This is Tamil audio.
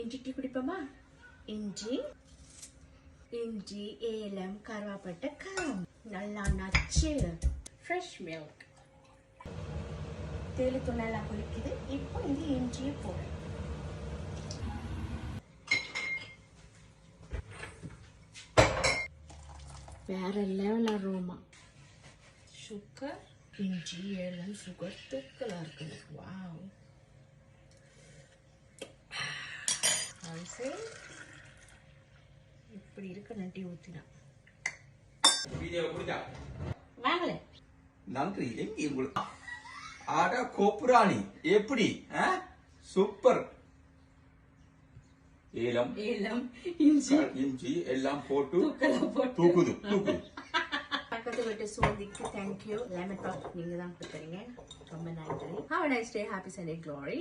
இஞ்சி டீ குடிப்போமா? இஞ்சி இஞ்சி ஏலம் கருவாப்பட்டை காரம். நல்லா நச்சு. ஃப்ரெஷ் மில்க் தேயிலை தூள் நல்லா குளிக்குது இப்போ இந்த இஞ்சியை போடு. வேற லெவல் அரோமா சுகர் இஞ்சி ஏலம் சுகர் தூக்கலா இருக்குது. வாவ் அரிசி இப்படி இருக்க நட்டி வாங்கல நன்றி. எங்க உங்களுக்கு ஆடா கோப்புராணி. எப்படி? சூப்பர். ஏலம். ஏலம் இஞ்சி. இஞ்சி எல்லாம் போட்டு தூக்குது தூக்குது. பக்கத்து வீட்டு சோதிக்கு தேங்க்யூ லெமன் டாப் நீங்க தான் கொடுத்துறீங்க. ரொம்ப நன்றி. Have nice day happy Sunday glory